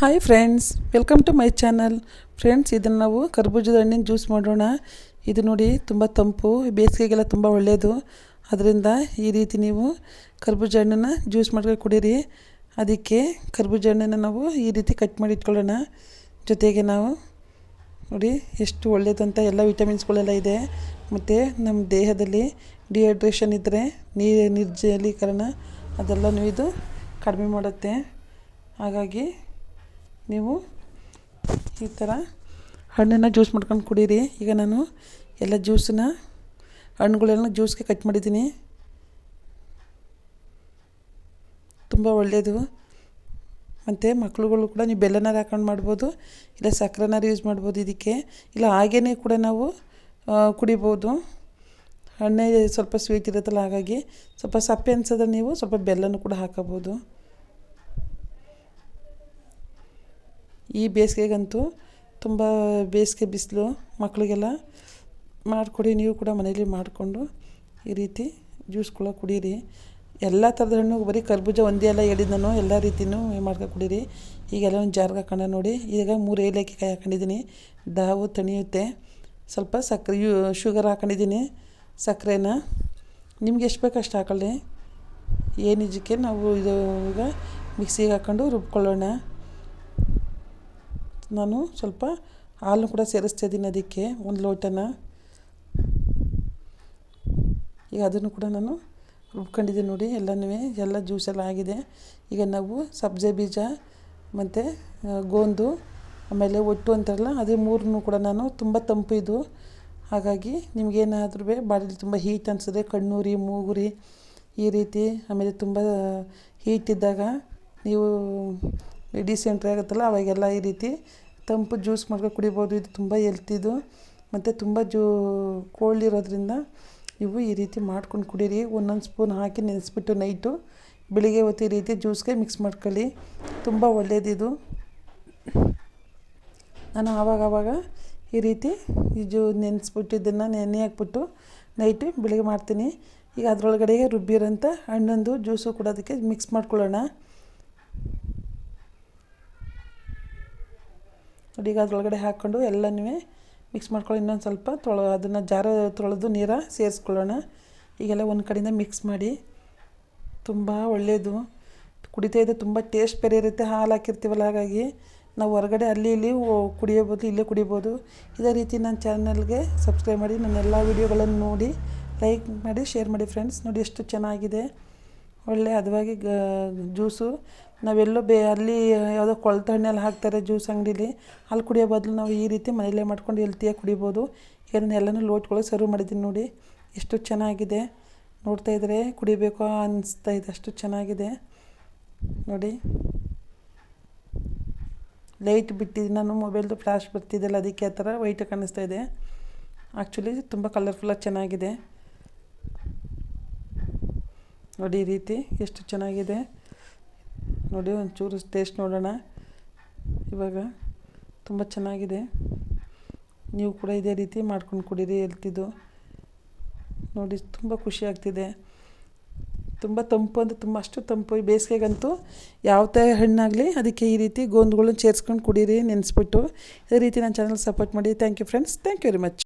Hi friends welcome to my channel friends ಇದನ್ನು ನಾವು ಕರ್ಬೂಜದ ಹಣ್ಣಿನ ಜ್ಯೂಸ್ ಮಾಡೋಣ. ಇದು ನೋಡಿ ತುಂಬ ತಂಪು, ಬೇಸಿಗೆಗೆಲ್ಲ ತುಂಬ ಒಳ್ಳೆಯದು ಅದರಿಂದ ಈ ರೀತಿ ನೀವು ಕರ್ಬೂಜ ಹಣ್ಣನ್ನು ಜ್ಯೂಸ್ ಮಾಡ್ಕೊಂಡು ಕುಡೀರಿ. ಅದಕ್ಕೆ ಕರ್ಬೂಜ ಹಣ್ಣನ್ನು ನಾವು ಈ ರೀತಿ ಕಟ್ ಮಾಡಿ ಇಟ್ಕೊಳ್ಳೋಣ. ಜೊತೆಗೆ ನಾವು ನೋಡಿ ಎಷ್ಟು ಒಳ್ಳೆಯದು ಅಂತ ಎಲ್ಲ ವಿಟಮಿನ್ಸ್ಗಳೆಲ್ಲ ಇದೆ. ಮತ್ತು ನಮ್ಮ ದೇಹದಲ್ಲಿ ಡಿಹೈಡ್ರೇಷನ್ ಇದ್ದರೆ ನೀರು, ನಿರ್ಜಲೀಕರಣ ಅದೆಲ್ಲನೂ ಇದು ಕಡಿಮೆ ಮಾಡುತ್ತೆ. ಹಾಗಾಗಿ ನೀವು ಈ ಥರ ಹಣ್ಣನ್ನು ಜ್ಯೂಸ್ ಮಾಡ್ಕೊಂಡು ಕುಡೀರಿ. ಈಗ ನಾನು ಎಲ್ಲ ಜ್ಯೂಸನ್ನ, ಹಣ್ಣುಗಳೆಲ್ಲ ಜ್ಯೂಸ್ಗೆ ಕಟ್ ಮಾಡಿದ್ದೀನಿ. ತುಂಬ ಒಳ್ಳೆಯದು. ಮತ್ತು ಮಕ್ಕಳುಗಳು ಕೂಡ ನೀವು ಬೆಲ್ಲನಾರು ಹಾಕೊಂಡು ಮಾಡ್ಬೋದು, ಇಲ್ಲ ಸಕ್ಕರೆನಾರು ಯೂಸ್ ಮಾಡ್ಬೋದು ಇದಕ್ಕೆ. ಇಲ್ಲ ಹಾಗೇ ಕೂಡ ನಾವು ಕುಡಿಬೋದು. ಹಣ್ಣೆ ಸ್ವಲ್ಪ ಸ್ವೀಟ್ ಇರುತ್ತಲ್ಲ ಹಾಗಾಗಿ ಸ್ವಲ್ಪ ಸಪ್ಪೆ ಅನ್ಸಿದ್ರೆ ನೀವು ಸ್ವಲ್ಪ ಬೆಲ್ಲನೂ ಕೂಡ ಹಾಕೋಬೋದು. ಈ ಬೇಸಿಗೆಗಂತೂ ತುಂಬ ಬೇಸಿಗೆ ಬಿಸಿಲು ಮಕ್ಕಳಿಗೆಲ್ಲ ಮಾಡಿಕೊಡಿ, ನೀವು ಕೂಡ ಮನೇಲಿ ಮಾಡಿಕೊಂಡು ಈ ರೀತಿ ಜ್ಯೂಸ್ಗಳ ಕುಡೀರಿ. ಎಲ್ಲ ಥರದ ಹಣ್ಣು ಬರೀ ಕರ್ಬೂಜ ಒಂದೇ ಎಲ್ಲ ಹೇಳಿದ್ದು ನಾನು ಎಲ್ಲ ರೀತಿಯೂ ಮಾಡ್ಕೊಂಡು ಕುಡೀರಿ. ಈಗೆಲ್ಲ ಒಂದು ಜಾರ್ಗೆ ಹಾಕೊಂಡ ನೋಡಿ, ಈಗ ಮೂರು ಏಲಕ್ಕಿ ಕಾಯಿ ಹಾಕೊಂಡಿದ್ದೀನಿ. ದಾವು ತಣಿಯುತ್ತೆ. ಸ್ವಲ್ಪ ಸಕ್ಕರೆ ಯು, ಶುಗರ್ ಹಾಕೊಂಡಿದ್ದೀನಿ. ಸಕ್ಕರೆನ ನಿಮ್ಗೆ ಎಷ್ಟು ಬೇಕು ಅಷ್ಟು ಹಾಕೊಳ್ಳಿ. ಏನು ನಿಜಕ್ಕೆ ನಾವು ಇದು ಈಗ ಮಿಕ್ಸಿಗೆ ಹಾಕ್ಕೊಂಡು ರುಬ್ಕೊಳ್ಳೋಣ. ನಾನು ಸ್ವಲ್ಪ ಹಾಲು ಕೂಡ ಸೇರಿಸ್ತಾ ಇದ್ದೀನಿ ಅದಕ್ಕೆ, ಒಂದು ಲೋಟನ. ಈಗ ಅದನ್ನು ಕೂಡ ನಾನು ರುಬ್ಕೊಂಡಿದ್ದೀನಿ ನೋಡಿ, ಎಲ್ಲನೂ, ಎಲ್ಲ ಜ್ಯೂಸೆಲ್ಲ ಆಗಿದೆ. ಈಗ ನಾವು ಸಬ್ಜೆ ಬೀಜ, ಮತ್ತು ಗೋಂದು, ಆಮೇಲೆ ಒಟ್ಟು ಅಂತಾರಲ್ಲ, ಅದೇ ಮೂರನ್ನು ಕೂಡ ನಾನು ತುಂಬ ತಂಪು ಇದು. ಹಾಗಾಗಿ ನಿಮಗೇನಾದ್ರೂ ಬಾಡಿಲಿ ತುಂಬ ಹೀಟ್ ಅನಿಸಿದ್ರೆ ಕಣ್ಣೂರಿ, ಮೂಗುರಿ ಈ ರೀತಿ, ಆಮೇಲೆ ತುಂಬ ಹೀಟ್ ಇದ್ದಾಗ ನೀವು ಡಿಸೆಂಟ್ರಿ ಆಗುತ್ತಲ್ಲ ಅವಾಗೆಲ್ಲ ಈ ರೀತಿ ತಂಪು ಜ್ಯೂಸ್ ಮಾಡ್ಕೊಂಡು ಕುಡಿಬೋದು. ಇದು ತುಂಬ ಎಲ್ತಿದು ಮತ್ತು ತುಂಬ ಜೂ ಕೋಲ್ಡ್ ಇರೋದ್ರಿಂದ ಇವು ಈ ರೀತಿ ಮಾಡ್ಕೊಂಡು ಕುಡೀರಿ. ಒಂದೊಂದು ಸ್ಪೂನ್ ಹಾಕಿ ನೆನೆಸ್ಬಿಟ್ಟು ನೈಟು ಬೆಳಿಗ್ಗೆ ಹೊತ್ತು ಈ ರೀತಿ ಜ್ಯೂಸ್ಗೆ ಮಿಕ್ಸ್ ಮಾಡ್ಕೊಳ್ಳಿ. ತುಂಬ ಒಳ್ಳೆಯದಿದು ನಾನು ಆವಾಗವಾಗ ಆವಾಗ ಈ ರೀತಿ ಈ ಜೂ ನೆನೆಸ್ಬಿಟ್ಟು ಇದನ್ನು ನೆನೆ ಹಾಕ್ಬಿಟ್ಟು ನೈಟು ಬೆಳಿಗ್ಗೆ ಮಾಡ್ತೀನಿ. ಈಗ ಅದರೊಳಗಡೆಗೆ ರುಬ್ಬಿರೋಂಥ ಹಣ್ಣೊಂದು ಜ್ಯೂಸು ಅದಕ್ಕೆ ಮಿಕ್ಸ್ ಮಾಡ್ಕೊಳ್ಳೋಣ. ನೋಡಿ ಈಗ ಅದರೊಳಗಡೆ ಹಾಕ್ಕೊಂಡು ಎಲ್ಲನೂ ಮಿಕ್ಸ್ ಮಾಡ್ಕೊಳ್ಳಿ. ಇನ್ನೊಂದು ಸ್ವಲ್ಪ ತೊಳ, ಅದನ್ನು ಜಾರ ತೊಳೆದು ನೀರ ಸೇರಿಸ್ಕೊಳ್ಳೋಣ. ಈಗೆಲ್ಲ ಒಂದು ಕಡೆಯಿಂದ ಮಿಕ್ಸ್ ಮಾಡಿ. ತುಂಬ ಒಳ್ಳೆಯದು ಕುಡಿತಾ ಇದ್ದರೆ ತುಂಬ ಟೇಸ್ಟ್ ಬೇರೆ ಇರುತ್ತೆ. ಹಾಲು ಹಾಕಿರ್ತೀವಲ್ಲ, ಹಾಗಾಗಿ ನಾವು ಹೊರಗಡೆ ಅಲ್ಲಿ ಇಲ್ಲಿ ಕುಡಿಯಬೋದು, ಇಲ್ಲೇ ಕುಡಿಬೋದು. ಇದೇ ರೀತಿ ನನ್ನ ಚಾನಲ್ಗೆ ಸಬ್ಸ್ಕ್ರೈಬ್ ಮಾಡಿ, ನನ್ನ ಎಲ್ಲ ವೀಡಿಯೋಗಳನ್ನು ನೋಡಿ ಲೈಕ್ ಮಾಡಿ ಶೇರ್ ಮಾಡಿ ಫ್ರೆಂಡ್ಸ್ ನೋಡಿ ಎಷ್ಟು ಚೆನ್ನಾಗಿದೆ. ಒಳ್ಳೆ ಹದವಾಗಿ ಜ್ಯೂಸು. ನಾವೆಲ್ಲೋ ಬೇ ಅಲ್ಲಿ ಯಾವುದೋ ಕೊಳ್ತ ಹಣ್ಣೆಲ್ಲ ಹಾಕ್ತಾರೆ ಜ್ಯೂಸ್ ಅಂಗಡೀಲಿ. ಅಲ್ಲಿ ಕುಡಿಯೋ ಬದಲು ನಾವು ಈ ರೀತಿ ಮನೆಯಲ್ಲೇ ಮಾಡ್ಕೊಂಡು ಹೆಲ್ತಿಯಾಗಿ ಕುಡಿಬೋದು. ಇದನ್ನೆಲ್ಲನೂ ಲೋಟ್ಗಳು ಸರ್ವ್ ಮಾಡಿದ್ದೀನಿ ನೋಡಿ. ಎಷ್ಟು ಚೆನ್ನಾಗಿದೆ. ನೋಡ್ತಾ ಇದ್ದರೆ ಕುಡಿಬೇಕು ಅನಿಸ್ತಾ ಇದೆ. ಅಷ್ಟು ಚೆನ್ನಾಗಿದೆ. ನೋಡಿ. ಲೈಟ್ ಬಿಟ್ಟಿದ್ದೀನಿ ನಾನು ಮೊಬೈಲ್ದು ಫ್ಲ್ಯಾಶ್ ಬರ್ತಿದ್ದೆಲ್ಲ ಅದಕ್ಕೆ ಆ ಥರ ವೈಟ್ ಕಾಣಿಸ್ತಾ ಇದೆ. ಆ್ಯಕ್ಚುಲಿ ತುಂಬ ಕಲರ್ಫುಲ್ಲಾಗಿ ಚೆನ್ನಾಗಿದೆ. ನೋಡಿ ಈ ರೀತಿ ಎಷ್ಟು ಚೆನ್ನಾಗಿದೆ. ನೋಡಿ, ಒಂಚೂರು ಟೇಸ್ಟ್ ನೋಡೋಣ. ಇವಾಗ ತುಂಬ ಚೆನ್ನಾಗಿದೆ. ನೀವು ಕೂಡ ಇದೇ ರೀತಿ ಮಾಡ್ಕೊಂಡು ಕುಡೀರಿ ಹೇಳ್ತಿದ್ದು ನೋಡಿ, ತುಂಬ ಖುಷಿ ಆಗ್ತಿದೆ. ತುಂಬ ತಂಪು ಅಂದರೆ ತುಂಬ, ಅಷ್ಟು ತಂಪು. ಈ ಬೇಸಿಗೆಗಂತೂ ಥರ ಹಣ್ಣಾಗಲಿ ಅದಕ್ಕೆ ಈ ರೀತಿ ಗೋಂದುಗಳನ್ನ ಸೇರಿಸ್ಕೊಂಡು ಕುಡೀರಿ, ನೆನೆಸ್ಬಿಟ್ಟು. ಇದೇ ರೀತಿ ನನ್ನ ಚಾನಲ್ ಸಪೋರ್ಟ್ ಮಾಡಿ. Thank you friends thank you very much